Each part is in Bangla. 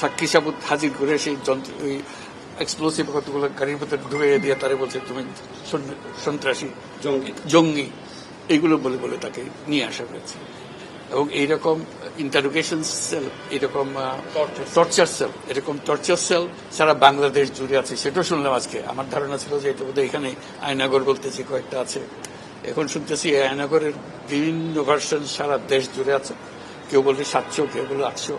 সাক্ষী সাবুত হাজির করে সেই যন্ত্র ওই এক্সপ্লোসিভ কতগুলো গাড়ির ভিতরে ঢুকিয়ে দিয়ে তারা বলছে তুমি সন্ত্রাসী জঙ্গি। জঙ্গি। এগুলো বলে বলে তাকে নিয়ে আসা হয়েছে। এবং এইরকম ইন্টারোগেশন সেল এরকম টর্চার সেল এরকম টর্চার সেল সারা বাংলাদেশ জুড়ে আছে। সেটাও শুনলাম আজকে। আমার ধারণা ছিল যে এটা বোধহয় এখানে আয়নাগর বলতেছি কয়েকটা আছে। এখন শুনতেছি আয়নাগরের বিভিন্ন ভার্সন সারা দেশ জুড়ে আছে। কেউ বলছে সাতশো কেউ বলে আটশো।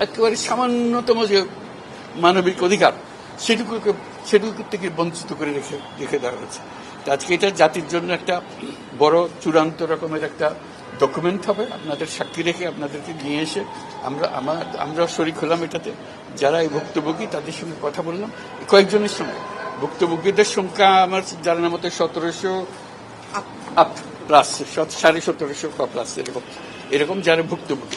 একেবারে সামান্যতম যে মানবিক অধিকার সেটুকুকে সেটুকু থেকে বঞ্চিত করে রেখে রেখে দেওয়া হয়েছে। তো আজকে এটা জাতির জন্য একটা বড় চূড়ান্ত রকমের একটা ডকুমেন্ট হবে। আপনাদের সাক্ষী রেখে আপনাদেরকে নিয়ে এসে আমরা আমার আমরা শরিক হলাম এটাতে। যারা এই ভুক্তভোগী তাদের সঙ্গে কথা বললাম। কয়েকজনের সঙ্গে। ভুক্তভোগীদের সংখ্যা আমার জানার মতো সতেরোশো আপ প্লাস সাড়ে সতেরোশো প্লাস এরকম। এরকম যারা ভুক্তভোগী।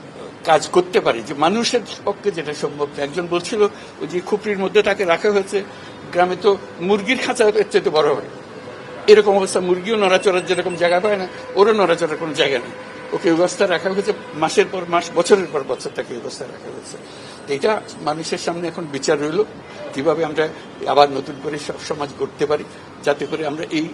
কাজ করতে পারে, যে মানুষের পক্ষে যেটা সম্ভব। একজন বলছিল, ওই যে খুপড়ির মধ্যে তাকে রাখা হয়েছে, গ্রামে তো মুরগির খাঁচা এর চাইতে বড় হয়। এরকম অবস্থা, মুরগিও নড়াচড়ার যেরকম জায়গা পায় না, ওরও নড়াচড়ার কোনো জায়গা নেই। ওকে এই অবস্থা রাখা হয়েছে, মাসের পর মাস, বছরের পর বছর তাকে এই অবস্থা রাখা হয়েছে। এটা মানুষের সামনে এখন বিচার রইল, কীভাবে আমরা আবার নতুন করে সব সমাজ গড়তে পারি, যাতে করে আমরা এই